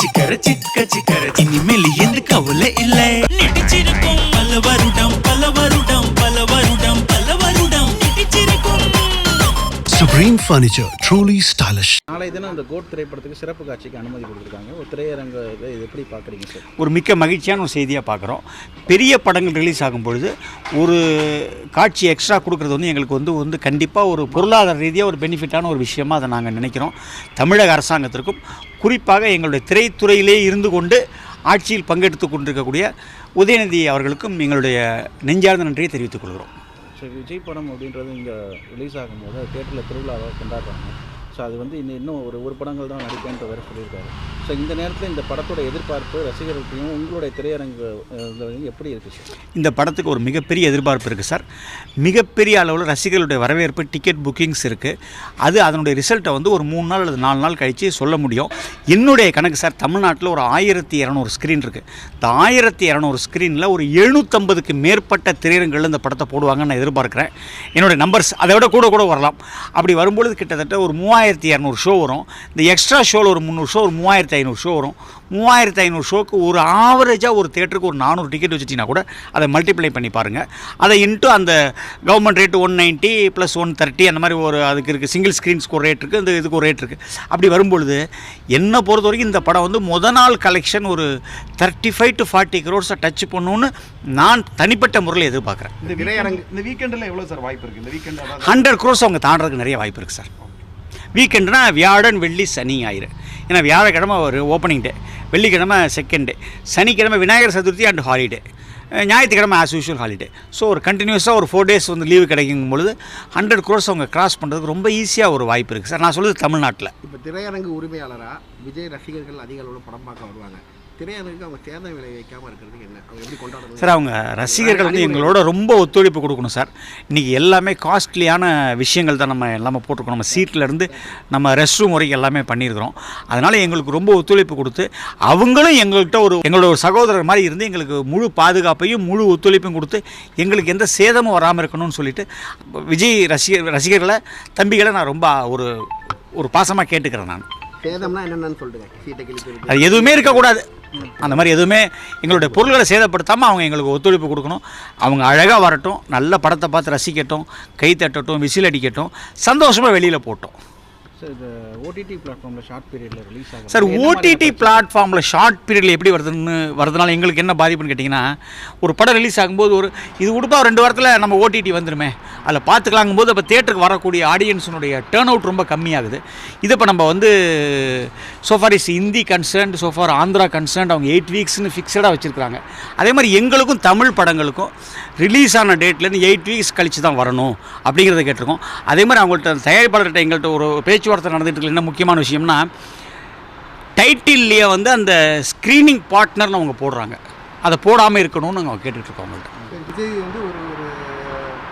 சிக்கர சிக்க சிக்கர. இனிமேல் எந்த கவலை இல்லை. Supreme Furniture, truly stylish. நாளை தினம் இந்த கோட் திரைப்படத்துக்கு சிறப்பு காட்சிக்கு அனுமதி கொடுத்துருக்காங்க. ஒரு திரையரங்க இதை இது எப்படி பார்க்குறீங்க சார்? ஒரு மிக்க மகிழ்ச்சியான ஒரு செய்தியாக பார்க்குறோம். பெரிய படங்கள் ரிலீஸ் ஆகும் பொழுது ஒரு காட்சி எக்ஸ்ட்ரா கொடுக்குறது வந்து எங்களுக்கு வந்து வந்து கண்டிப்பாக ஒரு பொருளாதார ரீதியாக ஒரு பெனிஃபிட்டான ஒரு விஷயமா அதை நாங்கள் நினைக்கிறோம். தமிழக அரசாங்கத்திற்கும் குறிப்பாக எங்களுடைய திரைத்துறையிலே இருந்து கொண்டு ஆட்சியில் பங்கெடுத்து கொண்டிருக்கக்கூடிய உதயநிதி அவர்களுக்கும் எங்களுடைய நெஞ்சார்ந்த நன்றியை தெரிவித்துக் கொள்கிறோம். ஸோ விஜய் படம் அப்படின்றது இங்கே ரிலீஸ் ஆகும்போது தேட்டரில் திருவிழாவாக கொண்டாடுறாங்க. ஸோ அது வந்து இன்னும் இன்னும் ஒரு ஒரு படங்கள் தான் நடிப்பேன்ற வேறு சொல்லியிருக்காரு. ஸோ இந்த நேரத்தில் இந்த படத்தோட எதிர்பார்ப்பு ரசிகர்களுக்கும் உங்களுடைய திரையரங்கு எப்படி இருக்குது சார்? இந்த படத்துக்கு ஒரு மிகப்பெரிய எதிர்பார்ப்பு இருக்குது சார். மிகப்பெரிய அளவில் ரசிகர்களுடைய வரவேற்பு டிக்கெட் புக்கிங்ஸ் இருக்குது அது அதனுடைய ரிசல்ட்டை வந்து ஒரு மூணு நாள் அல்லது நாலு நாள் கழித்து சொல்ல முடியும். என்னுடைய கணக்கு சார் தமிழ்நாட்டில் ஒரு ஆயிரத்தி இரநூறு ஸ்க்ரீன் இருக்குது இந்த ஆயிரத்தி இரநூறு ஸ்க்ரீனில் ஒரு எழுநூற்றம்பதுக்கு மேற்பட்ட திரையரங்குகள் இந்த படத்தை போடுவாங்கன்னு நான் எதிர்பார்க்குறேன். என்னுடைய நம்பர்ஸ் அதை விட கூட கூட வரலாம். அப்படி வரும்பொழுது கிட்டத்தட்ட ஒரு மூவாயிரத்தி இரநூறு ஷோ வரும். இந்த எக்ஸ்ட்ரா ஷோவில் ஒரு முந்நூறு ஷோ ஒரு மூவாயிரத்தி ஐநூறு ஷோ வரும். மூவாயிரத்து ஐநூறு ஷோக்கு ஒரு ஆவரேஜாக ஒரு தேட்டருக்கு ஒரு நானூறு டிக்கெட் வச்சுட்டிங்கன்னா கூட அதை மல்டிப்ளை பண்ணி பாருங்கள் அதை இன்ட்டு அந்த government rate one ninety plus one thirty அந்த மாதிரி ஒரு அதுக்கு இருக்குது சிங்கிள் ஸ்க்ரீன்ஸ்க்கு ஒரு ரேட் இருக்குது இந்த இதுக்கு ஒரு ரேட் இருக்குது அப்படி வரும்பொழுது என்னை பொறுத்த வரைக்கும் இந்த படம் வந்து முத நாள் கலெக்ஷன் ஒரு தேர்ட்டி ஃபைவ் டு ஃபார்ட்டி க்ரோர்ஸை டச் பண்ணணுன்னு நான் தனிப்பட்ட முறையில் எதிர்பார்க்குறேன். இந்த திரையரங்கு இந்த வீக்கெண்டில் எவ்வளோ சார் வாய்ப்பு இருக்குது இந்த வீக்கெண்ட் ஹண்ட்ரட் க்ரோஸ் அவங்க தாண்டறதுக்கு நிறைய வாய்ப்பு இருக்குது சார் வீக்கெண்டுனா வியாழன் வெள்ளி சனி ஞாயிறு. ஏன்னா வியாழக்கிழமை ஒரு ஓப்பனிங் டே வெள்ளிக்கிழமை செகண்ட் டே சனிக்கிழமை விநாயகர் சதுர்த்தி அண்ட் ஹாலிடே ஞாயிற்றுக்கிழமை ஆஸ் யூஷுவல் ஹாலிடே ஸோ ஒரு கண்டினியூஸாக ஒரு ஃபோர் டேஸ் வந்து லீவு கிடைக்கும் பொழுது ஹண்ட்ரட் க்ரோஸ் அவங்க கிராஸ் பண்ணுறதுக்கு ரொம்ப ஈஸியாக ஒரு வாய்ப்பு இருக்குது சார் நான் சொல்லுது தமிழ்நாட்டில். இப்போ திரையரங்கு உரிமையாளராக விஜய் ரசிகர்கள் அதிக அளவில் படம் பார்க்க வருவாங்க. திரையரங்குக்கு அவங்க தேர்தல் விலை வைக்காமல் இருக்கிறதுக்கு என்ன? அவங்க எப்படி கொண்டாடணும் சார் அவங்க ரசிகர்கள் வந்து எங்களோட ரொம்ப ஒத்துழைப்பு கொடுக்கணும் சார். இன்றைக்கி எல்லாமே காஸ்ட்லியான விஷயங்கள் தான் நம்ம எல்லாமே போட்டிருக்கோம். நம்ம சீட்டில் இருந்து நம்ம ரெஸ்ட் ரூம் வரைக்கும் எல்லாமே பண்ணியிருக்கிறோம். அதனால் எங்களுக்கு ரொம்ப ஒத்துழைப்பு கொடுத்து அவங்களும் எங்கள்கிட்ட ஒரு எங்களோட ஒரு சகோதரர் மாதிரி இருந்து எங்களுக்கு முழு பாதுகாப்பையும் முழு ஒத்துழைப்பையும் கொடுத்து எங்களுக்கு எந்த சேதமும் வராமல் இருக்கணும்னு சொல்லிட்டு விஜய் ரசிகர் ரசிகர்களை தம்பிகளை நான் ரொம்ப ஒரு ஒரு பாசமாக கேட்டுக்கிறேன் நான். சேதம்னா என்னென்னு சொல்லுங்க. சீட்டை அது எதுவுமே இருக்கக்கூடாது. அந்த மாதிரி எதுவுமே எங்களுடைய பொருள்களை சேதப்படுத்தாமல் அவங்க எங்களுக்கு ஒத்துழைப்பு கொடுக்கணும். அவங்க அழகாக வரட்டும் நல்ல படத்தை பார்த்து ரசிக்கட்டும் கை தட்டட்டும் விசில் அடிக்கட்டும் சந்தோஷமாக வெளியில் போட்டோம். ஓடிடி பிளாட்ஃபார்மில் ஷார்ட் பீரியடில் ரிலீஸ் ஆகும் சார் ஓடிடி பிளாட்ஃபார்மில் ஷார்ட் பீரியடில் எப்படி வருதுன்னு வரதுனால எங்களுக்கு என்ன பாதிப்புன்னு கேட்டிங்கன்னா ஒரு படம் ரிலீஸ் ஆகும்போது ஒரு இது ஒரு ரெண்டு வாரத்தில் நம்ம ஓடிடி வந்துருமே. அதில் பார்த்துக்கலாங்கும் போது அப்போ தேட்டருக்கு வரக்கூடிய ஆடியன்ஸினுடைய டேர்ன் அவுட் ரொம்ப கம்மியாகுது. இது இப்போ நம்ம வந்து so far is Hindi concerned so far Andhra concerned அவங்க எயிட் வீக்ஸ்னு ஃபிக்ஸடாக வச்சுருக்காங்க அதே மாதிரி எங்களுக்கும் தமிழ் படங்களுக்கும் ரிலீஸ் ஆன டேட்லேருந்து எயிட் வீக்ஸ் கழித்து தான் வரணும் அப்படிங்கிறத கேட்டிருக்கோம். அதே மாதிரி அவங்கள்ட்ட தயாரிப்பாளர்கிட்ட எங்கள்கிட்ட ஒரு பேச்சுவார்த்தை நடந்துட்டு இருக்கு என்ன முக்கியமான விஷயம்னா டைட்டில்லையே வந்து அந்த ஸ்க்ரீனிங் பார்ட்னர்னு அவங்க போடுறாங்க. அதை போடாமல் இருக்கணும்னு நாங்கள் கேட்டுட்ருக்கோம் அவங்கள்ட்ட. விஜய் வந்து ஒரு ஒரு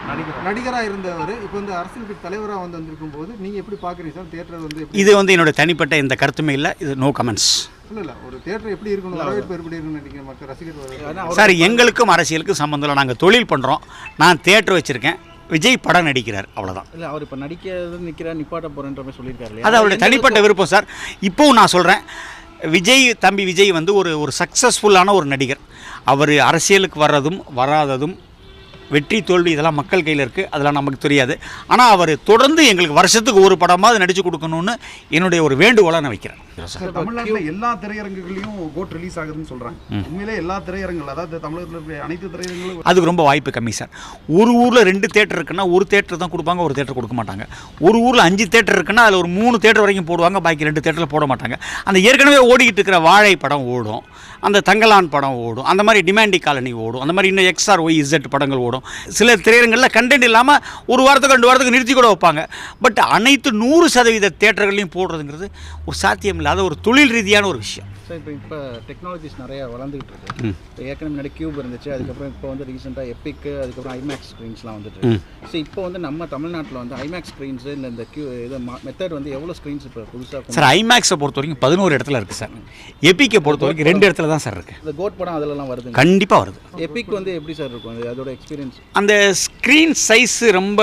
நடிகர். நடிகராக இருந்தவர். இப்போ வந்து அரசியல் தலைவராக வந்து வந்திருக்கும் போது நீங்கள் எப்படி பார்க்குறீங்க சார்? தேட்டர் வந்து எப்படி இது வந்து என்னோட தனிப்பட்ட எந்த கருத்துமே இல்லை. இது நோ கமெண்ட்ஸ் இல்லை இல்லை ஒரு தேட்டர் எப்படி இருக்கணும் வரவேற்பு எப்படி இருக்கணும்னு நினைக்கிற மக்கள் ரசிகர் ஆனா சார் எங்களுக்கும் அரசியலுக்கும் சம்மந்தம் இல்லை. நாங்கள் தொழில் பண்ணுறோம் நான் தேட்டர் வச்சுருக்கேன். விஜய் படம் நடிக்கிறார் அவ்வளோதான் இல்லை அவர் இப்போ நடிக்கிறது நிற்கிறா நிப்பாட்ட போகிறேன்ற மாதிரி சொல்லியிருக்காரு? அது அவருடைய தனிப்பட்ட விருப்பம் சார். இப்போவும் நான் சொல்கிறேன் விஜய் தம்பி விஜய் வந்து ஒரு ஒரு சக்ஸஸ்ஃபுல்லான ஒரு நடிகர். அவர் அரசியலுக்கு வர்றதும் வராததும் வெற்றி தோல்வி இதெல்லாம் மக்கள் கையில் இருக்குது அதெல்லாம் நமக்கு தெரியாது. ஆனால் அவர் தொடர்ந்து எங்களுக்கு வருஷத்துக்கு ஒரு படமாவது நடித்து கொடுக்கணும்னு என்னுடைய ஒரு வேண்டுகோளாக நான் வைக்கிறேன். தமிழ்நாட்டில் எல்லா திரையரங்குகளையும் கோட் ரிலீஸ் ஆகுதுன்னு சொல்கிறாங்க உண்மையிலே எல்லா திரையரங்குகள் அதாவது தமிழகத்தில் இருக்கிற அனைத்து திரையரங்குகளும் அதுக்கு ரொம்ப வாய்ப்பு கம்மி சார். ஒரு ஊரில் ரெண்டு தேட்டர் இருக்குன்னா ஒரு தேட்டர் தான் கொடுப்பாங்க ஒரு தேட்டர் கொடுக்க மாட்டாங்க. ஒரு ஊரில் அஞ்சு தேட்டர் இருக்குன்னா அதில் ஒரு மூணு தேட்டர் வரைக்கும் போடுவாங்க பாக்கி ரெண்டு தேட்டரில் போட மாட்டாங்க. அந்த ஏற்கனவே ஓடிக்கிட்டு இருக்கிற வாழை படம் ஓடும் அந்த தங்கலான் படம் ஓடும் அந்த மாதிரி டிமாண்டி காலனி ஓடும் அந்த மாதிரி இன்னும் எக்ஸ்ஆர் ஒய் இசட் படங்கள் ஓடும். சில திரையரங்களில் கண்டென்ட் இல்லாமல் ஒரு வாரத்துக்கு ரெண்டு வாரத்துக்கு நிறுத்தி கூட வைப்பாங்க. பட் அனைத்து நூறு சதவீத தேட்டர்களையும் போடுறதுங்கிறது ஒரு சாத்தியம் இல்லாத ஒரு தொழில் ரீதியான ஒரு விஷயம். சார் இப்போ இப்போ டெக்னாலஜிஸ் நிறைய வளர்ந்துகிட்டு இருக்கு. இப்போ ஏற்கனவே முன்னாடி கியூப் இருந்துச்சு அதுக்கப்புறம் இப்போ வந்து ரீசெண்டாக எப்பிக்கு அதுக்கப்புறம் ஐமேக்ஸ் ஸ்க்ரீன்ஸ்லாம் வந்துட்டு ஸோ இப்போ வந்து நம்ம தமிழ்நாட்டில் வந்து ஐமேக்ஸ் ஸ்க்ரீன்ஸ் இல்லை இந்த கியூ இது மெத்தட் வந்து எவ்வளோ ஸ்க்ரீன்ஸ் இப்போ புதுசாக சார் ஐமேக்ஸை பொறுத்த வரைக்கும் பதினோரு இடத்துல இருக்குது சார். எபிக்கை பொறுத்த வரைக்கும் ரெண்டு இடத்துல தான் சார் இருக்குது இந்த கோட் படம் அதிலலாம் வருது கண்டிப்பாக வருது. எப்பிக் வந்து எப்படி சார் இருக்கும்? அது அதோட எக்ஸ்பீரியன்ஸ் அந்த ஸ்க்ரீன் சைஸ் ரொம்ப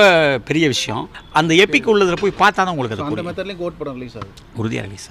பெரிய விஷயம். அந்த எபிக் உள்ளதில் போய் பார்த்தா தான் உங்களுக்கு அது அந்த மெத்தட்லேயும் கோட் படம் ரிலீஸ் ஆகுது. உறுதியாக ரிலீஸ்